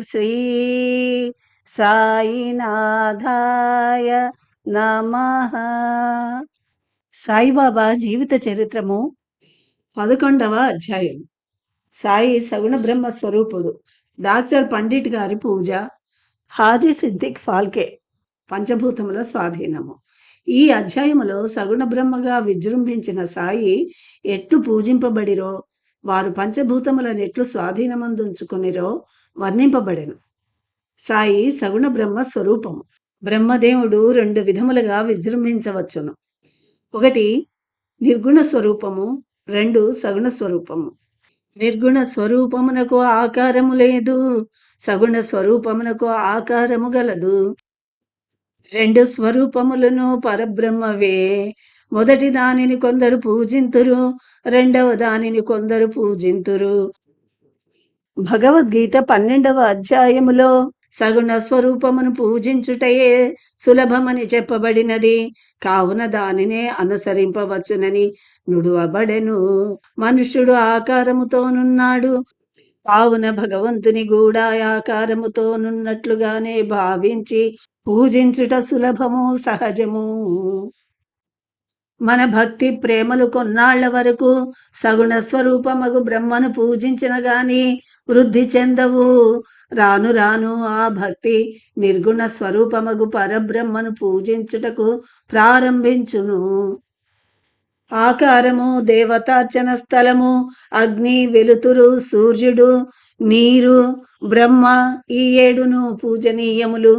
శ్రీ సాయినాథాయ నమ. సాయిబాబా జీవిత చరిత్రము పదకొండవ అధ్యాయం. సాయి సగుణ బ్రహ్మ స్వరూపుడు. డాక్టర్ పండిట్ గారి పూజ. హాజీ సిద్దిక్ ఫాల్కే పంచభూతముల స్వాధీనము. ఈ అధ్యాయములో సగుణ బ్రహ్మగా విజృంభించిన సాయి ఎట్లు పూజింపబడిరో వారు పంచభూతములను ఎట్లు స్వాధీనమందుంచుకునిరో వర్ణింపబడెను. సాయి సగుణ బ్రహ్మ స్వరూపము. బ్రహ్మదేవుడు రెండు విధములుగా విజృంభించవచ్చును. ఒకటి నిర్గుణ స్వరూపము రెండు సగుణ స్వరూపము. నిర్గుణ స్వరూపమునకు ఆకారము లేదు సగుణ స్వరూపమునకు ఆకారము గలదు. రెండు స్వరూపములను పరబ్రహ్మవే మొదటి దానిని కొందరు పూజింతురు రెండవ దానిని కొందరు పూజింతురు. భగవద్గీత పన్నెండవ అధ్యాయములో సగుణ స్వరూపమును పూజించుటయే సులభమని చెప్పబడినది. కావున దానినే అనుసరింపవచ్చునని నుడువబడెను. మనుష్యుడు ఆకారముతోనున్నాడు. కావున భగవంతుని గూడా ఆకారముతోనున్నట్లుగానే భావించి పూజించుట సులభము సహజము. మన భక్తి ప్రేమలు కొన్నాళ్ళ వరకు సగుణ స్వరూపమగు బ్రహ్మను పూజించిన గాని వృద్ధి చెందవు. రాను రాను ఆ భక్తి నిర్గుణ స్వరూపమగు పరబ్రహ్మను పూజించుటకు ప్రారంభించును. ఆకారము దేవతార్చన స్థలము అగ్ని వెలుతురు సూర్యుడు నీరు బ్రహ్మ ఈ ఏడును పూజనీయములు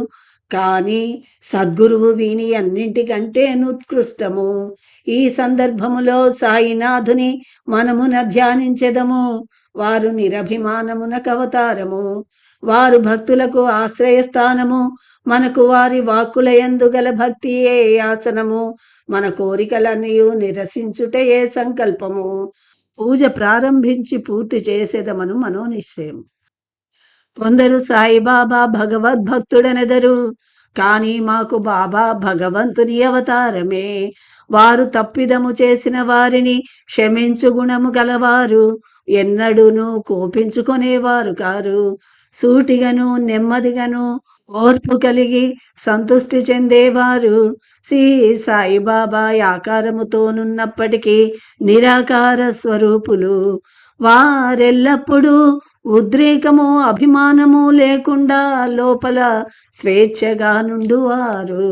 కానీ సద్గురువు వీని అన్నింటికంటే నుత్కృష్టము ఈ సందర్భములో సాయినాథుని మనమున ధ్యానించెదము. వారు నిరభిమానమున కవతారము. వారు భక్తులకు ఆశ్రయస్థానము. మనకు వారి వాక్కుల గల భక్తియే ఆసనము. మన కోరికలన్నీ నిరసించుటయే సంకల్పము. పూజ ప్రారంభించి పూర్తి చేసేదమను మనోనిశ్చయం కొందరు సాయిబాబా భగవద్భక్తుడనెదరు. కానీ మాకు బాబా భగవంతుని అవతారమే. వారు తప్పిదము చేసిన వారిని క్షమించు గుణము గలవారు. ఎన్నడూను కోపించుకునేవారు కారు. సూటిగను నెమ్మదిగను ఓర్పు కలిగి సంతుష్టి చెందేవారు. శ్రీ సాయిబాబా ఆకారముతోనున్నప్పటికీ నిరాకార స్వరూపులు. వారెల్లప్పుడూ ఉద్రేకము అభిమానము లేకుండా లోపల స్వేచ్ఛగా నుండువారు.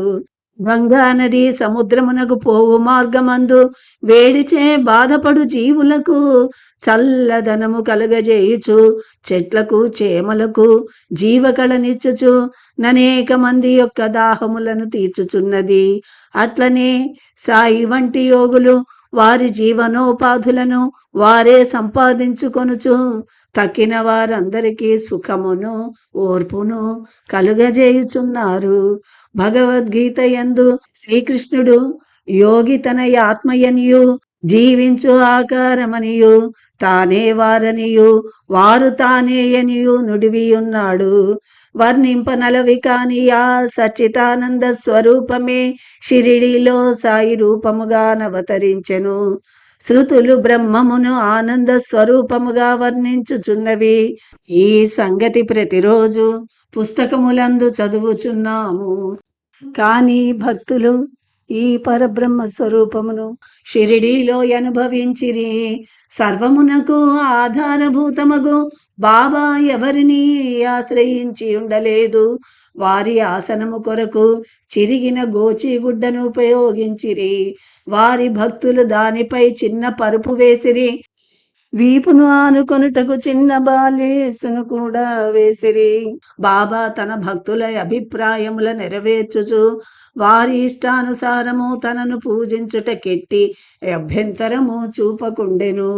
గంగా నది సముద్రమునకు పోవు మార్గమందు వేడిచే బాధపడు జీవులకు చల్లదనము కలగజేయుచు చెట్లకు చేమలకు జీవకళనిచ్చుచు ననేక మంది యొక్క దాహములను తీర్చుచున్నది. అట్లనే సాయి వంటి యోగులు వారి జీవనోపాధులను వారే సంపాదించుకొనుచు తక్కిన వారందరికీ సుఖమును ఓర్పును కలుగజేయుచున్నారు. భగవద్గీత యందు శ్రీకృష్ణుడు యోగి తన ఆత్మయనియు జీవించు ఆకారమనియు తానే వారనియు వారు తానేయనియు నుడివి ఉన్నాడు వర్ణింపనలవి కాని ఆ సచ్చితానంద స్వరూపమే షిరిడిలో సాయి రూపముగా నవతరించెను. శృతులు బ్రహ్మమును ఆనంద స్వరూపముగా వర్ణించుచున్నవి. ఈ సంగతి ప్రతిరోజు పుస్తకములందు చదువుచున్నాము. కానీ భక్తులు ఈ పరబ్రహ్మ స్వరూపమును షిరిడీలో అనుభవించిరి. సర్వమునకు ఆధారభూతమగు బాబా ఎవరిని ఆశ్రయించి ఉండలేదు. వారి ఆసనము కొరకు చిరిగిన గోచిగుడ్డను ఉపయోగించిరి. వారి భక్తులు దానిపై చిన్న పరుపు వేసిరి. వీపును ఆనుకొనుటకు చిన్న బాలేసును కూడా వేసిరి. బాబా తన భక్తుల అభిప్రాయముల నెరవేర్చుచు వారి ఇష్టానుసారము తనను పూజించుటకెట్టి అభ్యంతరము చూపకుండెను.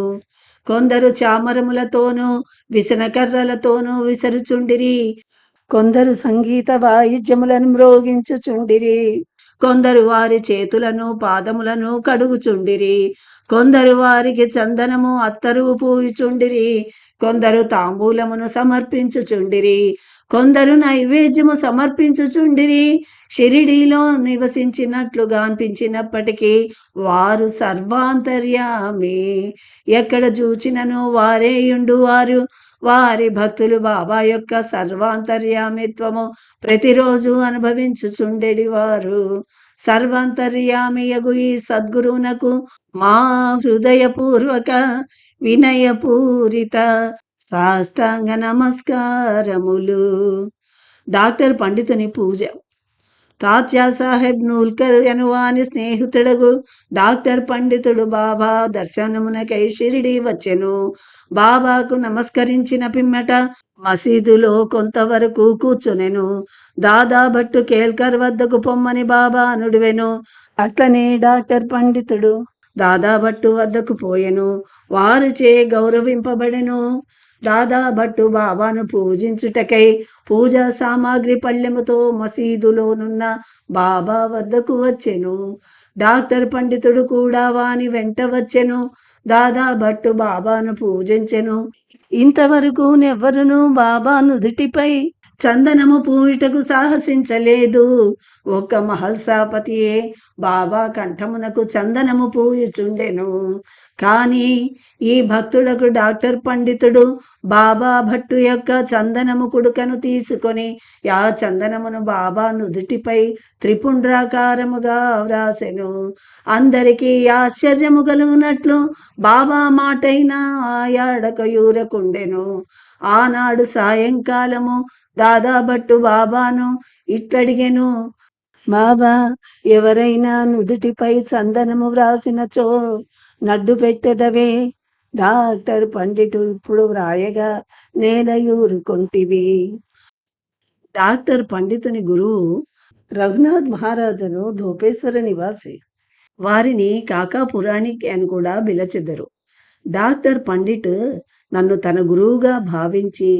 కొందరు చామరములతోనూ విసనకర్రలతోనూ విసరుచుండిరి. కొందరు సంగీత వాయిద్యములను మ్రోగించుచుండిరి. కొందరు వారి చేతులను పాదములను కడుగుచుండిరి. కొందరు వారికి చందనము అత్తరువు పూయుచుండిరి. కొందరు తాంబూలమును సమర్పించుచుండిరి కొందరు నైవేద్యము సమర్పించుచుండిరి. షిరిడీలో నివసించినట్లుగా అనిపించినప్పటికీ వారు సర్వాంతర్యామి. ఎక్కడ చూచినను వారేయుండు వారు. వారి భక్తులు బాబా యొక్క సర్వాంతర్యామిత్వము ప్రతిరోజు అనుభవించుచుండెడి వారు సర్వాంతర్యామియగు ఈ సద్గురువునకు మా హృదయపూర్వక వినయపూరిత సాష్టాంగ నమస్కారములు. డాక్టర్ పండితుని పూజ. తాత్యా సాహెబ్ నూల్కర్ అనువాని స్నేహితుడగు డాక్టర్ పండితుడు బాబా దర్శనమునకై షిరిడి వచ్చెను. బాబాకు నమస్కరించిన పిమ్మట మసీదులో కొంతవరకు కూర్చునెను. దాదా భట్టు కేల్కర్ వద్దకు పొమ్మని బాబా అనుడివెను. అట్లనే డాక్టర్ పండితుడు దాదా భట్టు వద్దకు పోయెను. వారుచే గౌరవింపబడెను. దాదా భట్టు బాబాను పూజించుటకై పూజా సామాగ్రి పళ్ళెముతో మసీదులోనున్న బాబా వద్దకు వచ్చెను. డాక్టర్ పండితుడు కూడా వాని వెంట వచ్చెను. దాదా భట్టు బాబాను పూజించెను. ఇంతవరకు నెవ్వరును బాబా నుదుటిపై చందనము పూయుటకు సాహసించలేదు. ఒక్క మహల్సాపతియే బాబా కంఠమునకు చందనము పూయుచుండెను. కానీ ఈ భక్తుడకు డాక్టర్ పండితుడు బాబా భట్టు యొక్క చందనము కుడుకను తీసుకొని ఆ చందనమును బాబా నుదుటిపై త్రిపుండ్రాకారముగా వ్రాసెను. అందరికీ ఆశ్చర్యము కలుగునట్లు బాబా మాటైనా ఆయాడక యూరకుండెను ఆనాడు సాయంకాలము దాదా భట్టు బాబాను ఇట్లడిగెను బాబా ఎవరైనా నుదుటిపై చందనము వ్రాసినచో నడ్డు పెట్టెదవే. డాక్టర్ పండిటు ఇప్పుడు వ్రాయగా నేల యూరుకొంటివి డాక్టర్ పండితుని గురువు రఘునాథ్ మహారాజను ధోపేశ్వర నివాసి. వారిని కాకా పురాణిక్ అని కూడా బిలచెదరు డాక్టర్ పండిట్ నన్ను తన గురువుగా భావించి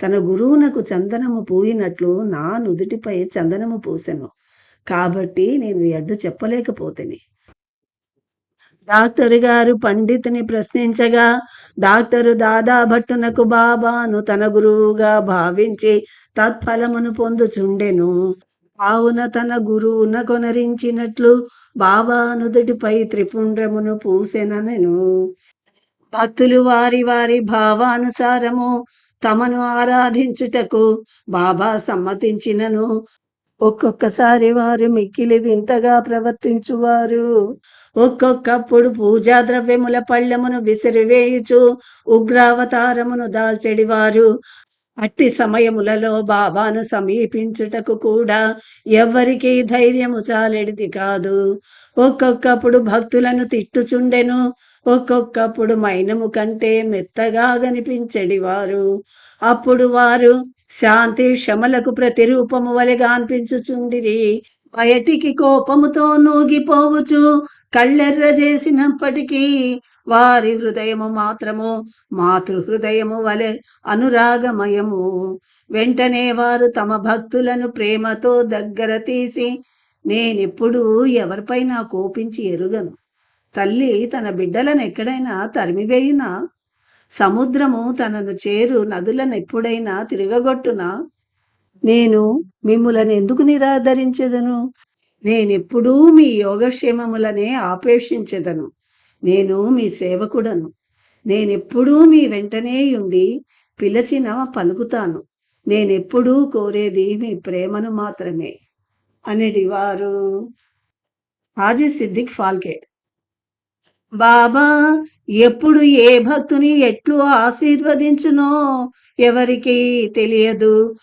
తన గురువునకు చందనము పూయినట్లు నా నుదుటిపై చందనము పూసెను. కాబట్టి నేను ఎడ్డు చెప్పలేకపోతేని. డాక్టర్ గారు పండితుని ప్రశ్నించగా డాక్టరు దాదా భట్టునకు బాబాను తన గురువుగా భావించి తత్ఫలమును పొందుచుండెను. కావున తన గురువున కొనరించినట్లు బాబా నుదుటిపై త్రిపుండ్రమును పూసెననెను. భక్తులు వారి వారి భావానుసారము తమను ఆరాధించుటకు బాబా సమ్మతించినను. ఒక్కొక్కసారి వారు మిక్కిలి వింతగా ప్రవర్తించువారు. ఒక్కొక్కప్పుడు పూజా ద్రవ్యముల పళ్ళెమును విసిరివేయుచు ఉగ్రావతారమును దాల్చెడివారు. అట్టి సమయములలో బాబాను సమీపించుటకు కూడా ఎవ్వరికీ ధైర్యము చాలెడిది కాదు. ఒక్కొక్కప్పుడు భక్తులను తిట్టుచుండెను. ఒక్కొక్కప్పుడు మైనము కంటే మెత్తగా కనిపించెడివారు అప్పుడు వారు శాంతి క్షమలకు ప్రతిరూపము వలెగా అనిపించుచుండిరి బయటికి కోపముతో నూగిపోవచ్చు. కళ్ళెర్ర చేసినప్పటికీ వారి హృదయము మాత్రము మాతృ హృదయము వలె అనురాగమయము. వెంటనే వారు తమ భక్తులను ప్రేమతో దగ్గర తీసి నేనెప్పుడూ ఎవరిపైన కోపించి ఎరుగను. తల్లి తన బిడ్డలను ఎక్కడైనా తరిమివేయునా? సముద్రము తనను చేరు నదులను ఎప్పుడైనా తిరగగొట్టునా? నేను మిమ్ములను ఎందుకు నిరాదరించెదను? నేనెప్పుడూ మీ యోగక్షేమములనే ఆపేక్షించెదను. నేను మీ సేవకుడను. నేనెప్పుడూ మీ వెంటనే ఉండి పిలచిన పలుకుతాను. నేనెప్పుడూ కోరేది మీ ప్రేమను మాత్రమే. అనేటి వారు హాజీ సిద్దిక్ ఫాల్కే. బాబా ఎప్పుడు ఏ భక్తుని ఎట్లు ఆశీర్వదించునో ఎవరికి తెలియదు.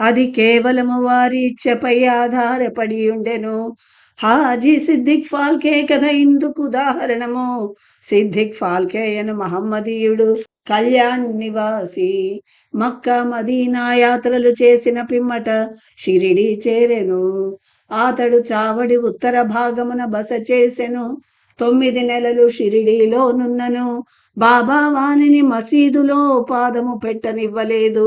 అది కేవలము వారి ఇచ్చపై ఆధారపడి ఉండెను. హాజీ సిద్దిక్ ఫాల్కే కథ ఇందుకు ఉదాహరణము. సిద్దిక్ ఫాల్కే అను మహమ్మదీయుడు కళ్యాణ్ నివాసి. మక్కా మదీనా యాత్రలు చేసిన పిమ్మట షిరిడి చేరెను. అతడు చావడి ఉత్తర భాగమున బస చేసెను. తొమ్మిది నెలలు షిరిడీలో నున్నను. బాబా వానిని మసీదులో పాదము పెట్టనివ్వలేదు.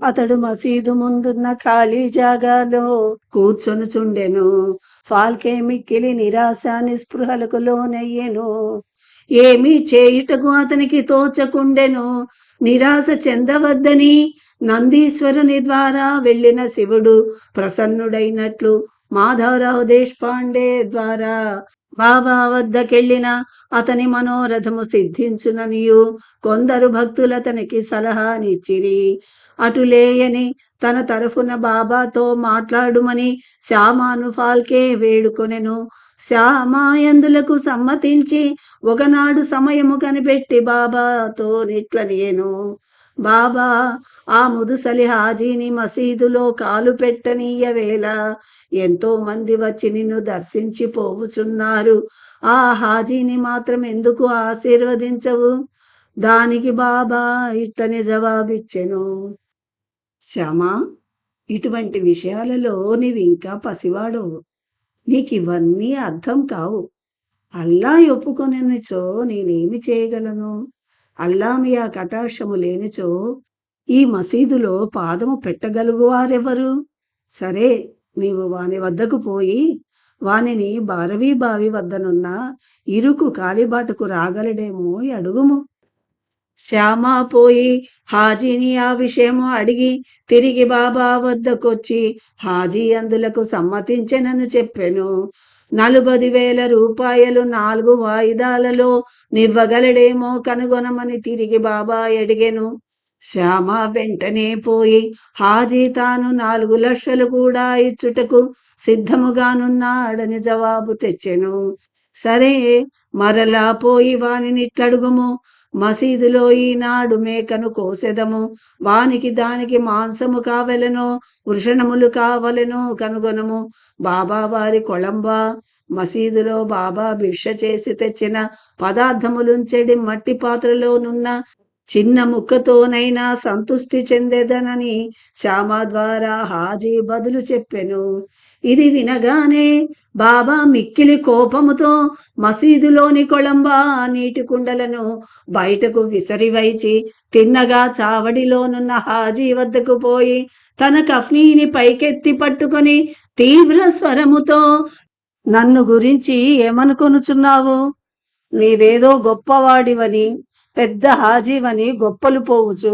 అతడు మసీదు ముందున్న ఖాళీ జాగాలో కూర్చొనుచుండెను. ఫాల్కే మిక్కిలి నిరాశ నిస్పృహలకు లోనయ్యెను. ఏమీ చేయుటకు అతనికి తోచకుండెను. నిరాశ చెందవద్దని నందీశ్వరుని ద్వారా వెళ్ళిన శివుడు ప్రసన్నుడైనట్లు మాధవరావు దేశపాండే ద్వారా బాబా వద్దకెళ్ళిన అతని మనోరథము సిద్ధించుననియు. కొందరు భక్తులు అతనికి సలహానిచ్చిరి అటులేయని తన తరఫున బాబాతో మాట్లాడుమని శ్యామాను ఫాల్కే వేడుకొనెను. శ్యామాయందులకు సమ్మతించి? ఒకనాడు సమయము కనిపెట్టి బాబాతో నిట్లనియను. బాబా ఆ ముదుసలి హాజీని మసీదులో కాలు పెట్టనీయవేళ ఎంతో మంది వచ్చి నిన్ను దర్శించి పోవుచున్నారు. ఆ హాజీని మాత్రం ఎందుకు ఆశీర్వదించవు? దానికి బాబా ఇట్టని జవాబిచ్చెను. శ్యామా ఇటువంటి విషయాలలో నీవింకా ఇంకా పసివాడవు. నీకు ఇవన్నీ అర్థం కావు. అల్లా ఒప్పుకొనిచో నేనేమి చేయగలను? అల్లామియా కటాక్షము లేనిచో ఈ మసీదులో పాదము పెట్టగలుగువారెవరు? సరే నీవు వాని వద్దకు పోయి వానిని బారవీ బావి వద్దనున్న ఇరుకు కాలిబాటకు రాగలడేమో అడుగుము. శ్యామ పోయి హాజీని ఆ విషయము అడిగి తిరిగి బాబా వద్దకొచ్చి హాజీ అందులకు సమ్మతించెనని చెప్పెను. నలుబది వేల రూపాయలు నాలుగు వాయిదాలలో నివ్వగలడేమో కనుగొనమని తిరిగి బాబా అడిగెను. శ్యామ వెంటనే పోయి హాజీ తాను నాలుగు లక్షలు కూడా ఇచ్చుటకు సిద్ధముగానున్నాడని జవాబు తెచ్చెను. సరే మరలా పోయి వానినిట్లడుగుము మసీదులో ఈనాడు మేకను కోసెదము. వానికి దానికి మాంసము కావలెనో వృషణములు కావలెనో కనుగొనము. బాబా వారి కొళంబా మసీదులో బాబా భిక్ష చేసి తెచ్చిన పదార్థములుంచెడి మట్టి పాత్రలోనున్న చిన్న ముక్కతోనైనా సంతుష్టి చెందేదనని శ్యామ ద్వారా హాజీ బదులు చెప్పెను. ఇది వినగానే బాబా మిక్కిలి కోపముతో మసీదులోని కొళంబా నీటి కుండలను బయటకు విసరివైచి తిన్నగా చావడిలోనున్న హాజీ వద్దకు పోయి తన కఫ్నీని పైకెత్తి పట్టుకొని తీవ్ర స్వరముతో నన్ను గురించి ఏమనుకొనుచున్నావు? నీవేదో గొప్పవాడివని పెద్ద హాజీవని గొప్పలు పోవుచు.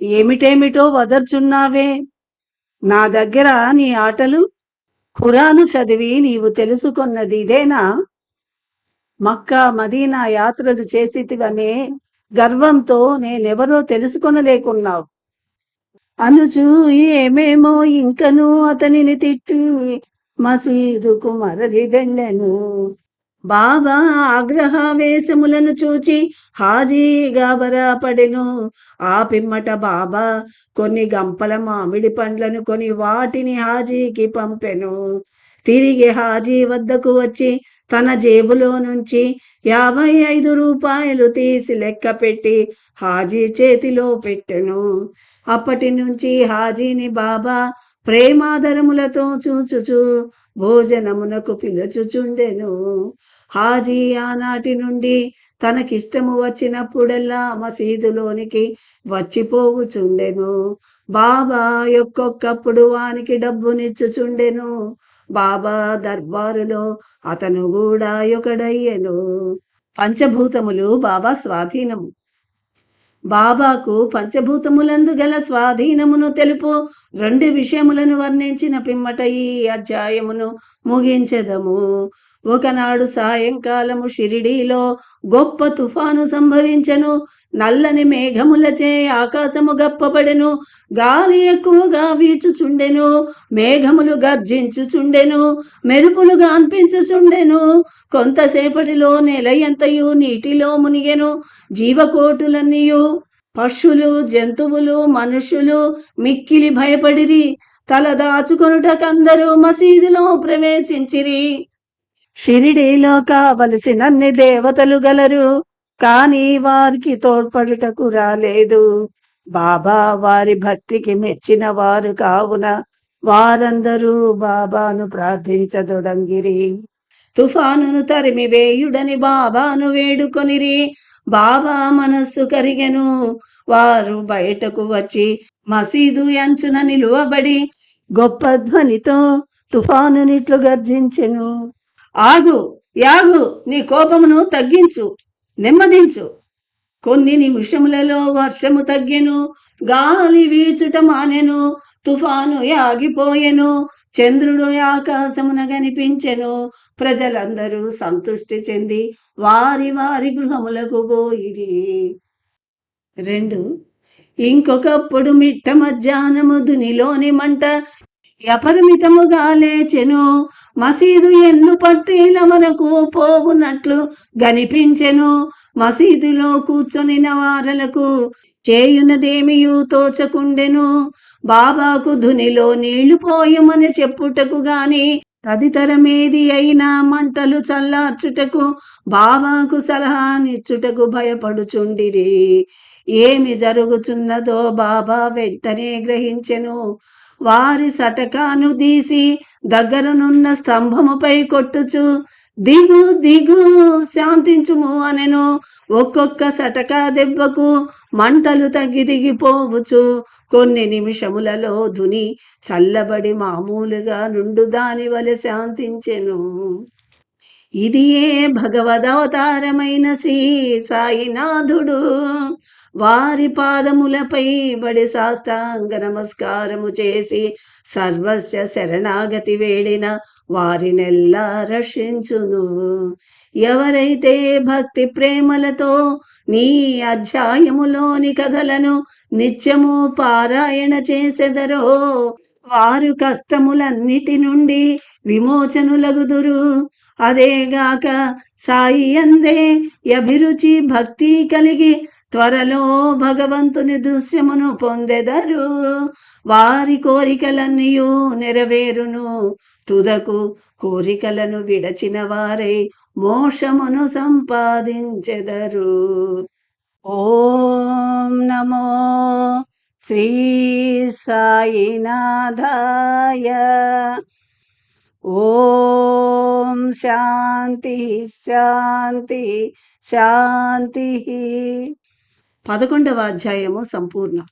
ఏమిటేమిటో వదర్చున్నావే. నా దగ్గర నీ ఆటలు ఖురాను చదివి నీవు తెలుసుకున్నది ఇదేనా? మక్కా మదీనా యాత్రలు చేసితివనే గర్వంతో నేనెవరో తెలుసుకొనలేకున్నావు. అనుచు ఏమేమో ఇంకను అతనిని తిట్టి మసీదుకు మరలి వెళ్ళను బాబా ఆగ్రహావేశములను చూచి హాజీగా బరాపడెను. ఆ పిమ్మట బాబా కొన్ని గంపల మామిడి పండ్లను కొని వాటిని హాజీకి పంపెను. తిరిగి హాజీ వద్దకు వచ్చి తన జేబులో నుంచి యాభై ఐదు రూపాయలు తీసి లెక్క పెట్టి హాజీ చేతిలో పెట్టెను. అప్పటి నుంచి హాజీని బాబా ప్రేమాదరములతో చూచుచు భోజనమునకు పిలుచుచుండెను. హాజీ ఆనాటి నుండి తనకిష్టము వచ్చినప్పుడల్లా మసీదులోనికి వచ్చిపోవుచుండెను. బాబా ఒక్కొక్కప్పుడు వానికి డబ్బునిచ్చుచుండెను. బాబా దర్బారులో అతను కూడా ఒకడయ్యెను. పంచభూతములు బాబా స్వాధీనము. బాబాకు పంచభూతములందు గల స్వాధీనమును తెలుపు రెండు విషయములను వర్ణించిన పిమ్మట ఈ అధ్యాయమును ముగించెదము. ఒకనాడు సాయంకాలము షిరిడీలో గొప్ప తుఫాను సంభవించెను. నల్లని మేఘములచే ఆకాశము గప్పబడెను. గాలి ఎక్కువగా వీచుచుండెను. మేఘములు గర్జించుచుండెను. మెరుపులు గాన్పించుచుండెను. కొంతసేపటిలో నెల ఎంతయు నీటిలో మునిగెను. జీవకోటులన్నీయు పశువులు జంతువులు మనుషులు మిక్కిలి భయపడిరి. తల దాచుకొనుటకందరూ మసీదులో ప్రవేశించిరి. షిరిడీలో కావలసినన్ని దేవతలు గలరు కానీ వారికి తోడ్పడుటకు రాలేదు. బాబా వారి భక్తికి మెచ్చిన వారు కావున వారందరూ బాబాను ప్రార్థించదొడంగిరి. తుఫానును తరిమి వేయుడని బాబాను వేడుకొనిరి. బాబా మనస్సు కరిగెను. వారు బయటకు వచ్చి మసీదు అంచున నిలువబడి గొప్ప ధ్వనితో తుఫానునిట్లు గర్జించెను. ఆగు యాగు నీ కోపమును తగ్గించు నెమ్మదించు. కొన్ని నిమిషములలో వర్షము తగ్గెను గాలి వీచుట మానెను తుఫాను యాగిపోయెను చంద్రుడు ఆకాశమున కనిపించెను. ప్రజలందరూ సంతృష్టి చెంది వారి వారి గృహములకు పోయిరి. రెండు. ఇంకొకప్పుడు మిట్ట మధ్యాహ్నము దునిలోని మంట అపరిమితముగా లేచెను. మసీదు ఎన్ను పట్టీల మనకు పోవునట్లు గనిపించెను. మసీదులో కూర్చొనిన వారలకు చేయునదేమియు తోచకుండెను. బాబాకు ధునిలో నీళ్ళు పోయమని చెప్పుటకు గాని తదితరమేది అయినా మంటలు చల్లార్చుటకు బాబాకు సలహానిచ్చుటకు భయపడుచుండిరి. ఏమి జరుగుచున్నదో బాబా వెంటనే గ్రహించెను. వారి సటకాను తీసి దగ్గరనున్న స్తంభముపై కొట్టుచు దిగు దిగు శాంతించుము అనెను. ఒక్కొక్క సటకా దెబ్బకు మంటలు తగ్గి దిగిపోవచ్చు కొన్ని నిమిషములలో ధుని చల్లబడి మామూలుగా నుండు దాని వలె శాంతించెను. ఇది ఏ భగవదవతారమైన శ్రీ సాయినాథుడు. వారి పాదములపై బడి సాష్టాంగ నమస్కారము చేసి సర్వస్య శరణాగతి వేడిన వారినెల్లా రక్షించును. ఎవరైతే భక్తి ప్రేమలతో నీ అధ్యాయములోని కథలను నిత్యము పారాయణ చేసెదరో వారు కష్టములన్నిటి నుండి విమోచనులగుదురు. అదేగాక సాయి అందే అభిరుచి భక్తి కలిగి త్వరలో భగవంతుని దృశ్యమును పొందెదరు. వారి కోరికలన్నీయు నెరవేరును. తుదకు కోరికలను విడచిన వారై మోషమును సంపాదించెదరు. ఓం నమో శ్రీ సాయినాథాయ ఓం శాంతి శాంతి శాంతి పదకొండవ అధ్యాయము సంపూర్ణం